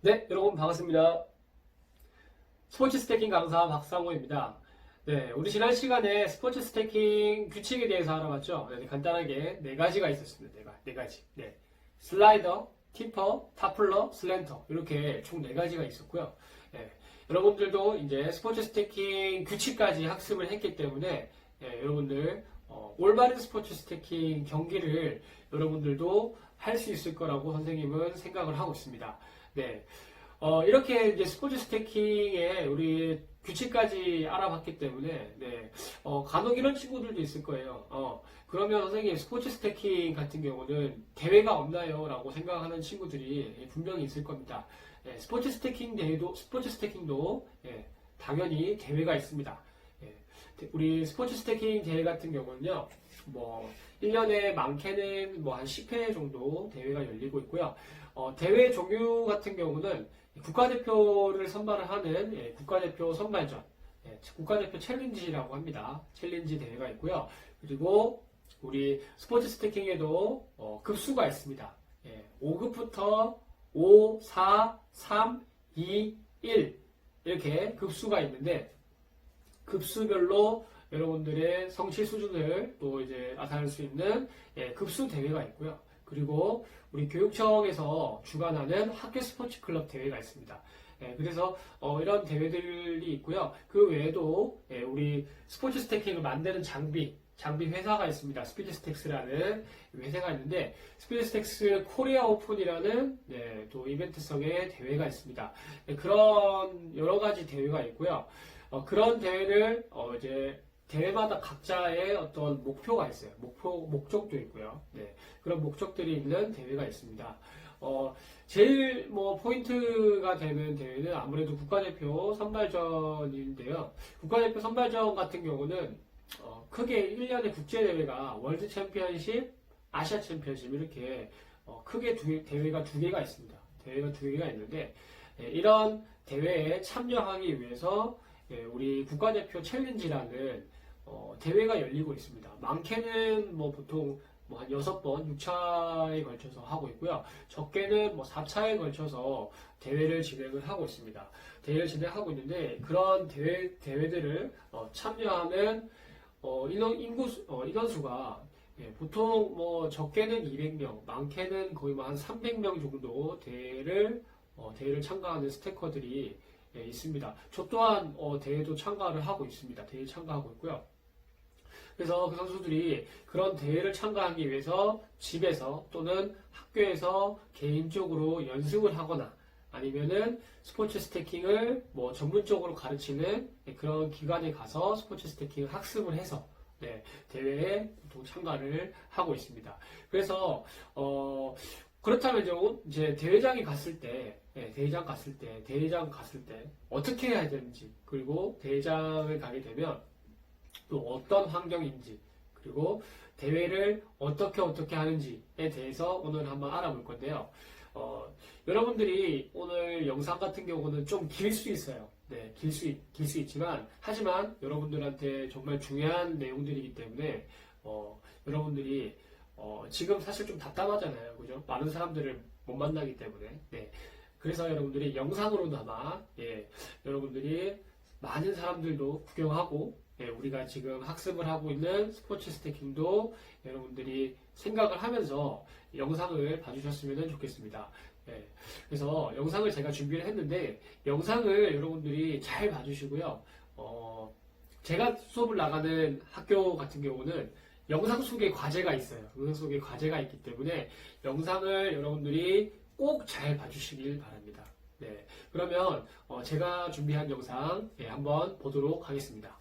네, 여러분 반갑습니다. 스포츠 스태킹 강사 박상호입니다. 네, 우리 지난 시간에 스포츠 스태킹 규칙에 대해서 알아봤죠. 네, 간단하게 네 가지가 있었습니다. 네, 가- 네 가지. 네, 슬라이더, 티퍼, 타플러, 슬렌터 이렇게 총 네 가지가 있었고요. 네, 여러분들도 이제 스포츠 스태킹 규칙까지 학습을 했기 때문에 네, 여러분들 어, 올바른 스포츠 스태킹 경기를 여러분들도 할 수 있을 거라고 선생님은 생각을 하고 있습니다. 네. 어, 이렇게 이제 스포츠 스태킹에 우리 규칙까지 알아봤기 때문에, 네. 어, 간혹 이런 친구들도 있을 거예요. 어, 그러면 선생님 스포츠 스태킹 같은 경우는 대회가 없나요? 라고 생각하는 친구들이 분명히 있을 겁니다. 예, 스포츠 스태킹 대회도, 스포츠 스태킹도, 예, 당연히 대회가 있습니다. 예, 대- 우리 스포츠 스태킹 대회 같은 경우는요, 뭐, 1년에 많게는 뭐 한 10회 정도 대회가 열리고 있고요. 어, 대회 종류 같은 경우는 국가대표를 선발을 하는 예, 국가대표 선발전, 예, 국가대표 챌린지라고 합니다. 챌린지 대회가 있고요. 그리고 우리 스포츠 스태킹에도 어, 급수가 있습니다. 예, 5급부터 5, 4, 3, 2, 1 이렇게 급수가 있는데 급수별로 여러분들의 성취 수준을 또 이제 나타낼 수 있는 예, 급수 대회가 있고요. 그리고 우리 교육청에서 주관하는 학교 스포츠 클럽 대회가 있습니다. 예, 그래서 어, 이런 대회들이 있고요. 그 외에도 예, 우리 스포츠 스태킹을 만드는 장비 장비 회사가 있습니다. 스피드스택스라는 회사가 있는데 스피드스택스 코리아 오픈이라는 네, 또 이벤트성의 대회가 있습니다. 네, 그런 여러 가지 대회가 있고요. 어, 그런 대회를 어, 이제 대회마다 각자의 어떤 목표가 있어요. 목표 목적도 있고요. 네, 그런 목적들이 있는 대회가 있습니다. 어, 제일 뭐 포인트가 되는 대회는 아무래도 국가대표 선발전인데요. 국가대표 선발전 같은 경우는 어, 크게 1년에 국제대회가 월드 챔피언십, 아시아 챔피언십 이렇게 어, 크게 두, 대회가 두 개가 있습니다. 대회가 두 개가 있는데 예, 이런 대회에 참여하기 위해서 예, 우리 국가대표 챌린지라는 어, 대회가 열리고 있습니다. 많게는 뭐 보통 뭐 한 6번, 6차에 걸쳐서 하고 있고요. 적게는 뭐 4차에 걸쳐서 대회를 진행을 하고 있습니다. 대회를 진행하고 있는데 그런 대회, 대회들을 어, 참여하는 어, 인원, 인구, 수- 어, 인원수가 예, 보통 뭐 적게는 200명, 많게는 거의 뭐 한 300명 정도 대회를 어, 대회를 참가하는 스태커들이 예, 있습니다. 저 또한 어, 대회도 참가를 하고 있습니다. 대회 참가하고 있고요. 그래서 그 선수들이 그런 대회를 참가하기 위해서 집에서 또는 학교에서 개인적으로 연습을 하거나 아니면은 스포츠 스태킹을 뭐 전문적으로 가르치는 그런 기관에 가서 스포츠 스태킹을 학습을 해서 네, 대회에 보통 참가를 하고 있습니다. 그래서 어, 그렇다면 이제 대회장에 갔을 때 네, 대회장 갔을 때 대회장 갔을 때 어떻게 해야 되는지 그리고 대회장을 가게 되면 또 어떤 환경인지 그리고 대회를 어떻게 어떻게 하는지에 대해서 오늘 한번 알아볼 건데요. 어, 여러분들이 오늘 영상 같은 경우는 좀 길 수 있어요. 네, 길 수, 길 수 있지만, 하지만 여러분들한테 정말 중요한 내용들이기 때문에, 어, 여러분들이, 어, 지금 사실 좀 답답하잖아요. 그죠? 많은 사람들을 못 만나기 때문에. 네. 그래서 여러분들이 영상으로나마, 예, 여러분들이 많은 사람들도 구경하고, 예, 우리가 지금 학습을 하고 있는 스포츠 스태킹도 여러분들이 생각을 하면서 영상을 봐주셨으면 좋겠습니다. 예, 그래서 영상을 제가 준비를 했는데 영상을 여러분들이 잘 봐주시고요. 어, 제가 수업을 나가는 학교 같은 경우는 영상 속에 과제가 있어요. 영상 속에 과제가 있기 때문에 영상을 여러분들이 꼭 잘 봐주시길 바랍니다. 네, 그러면 어, 제가 준비한 영상 예, 한번 보도록 하겠습니다.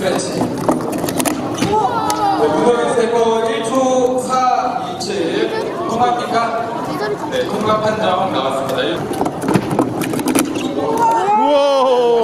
그렇지. 네, 무더기 세권 1초 4, 2, 7. 통과합니까? 네, 통과판 점 나왔습니다. 우와!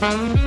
Bye.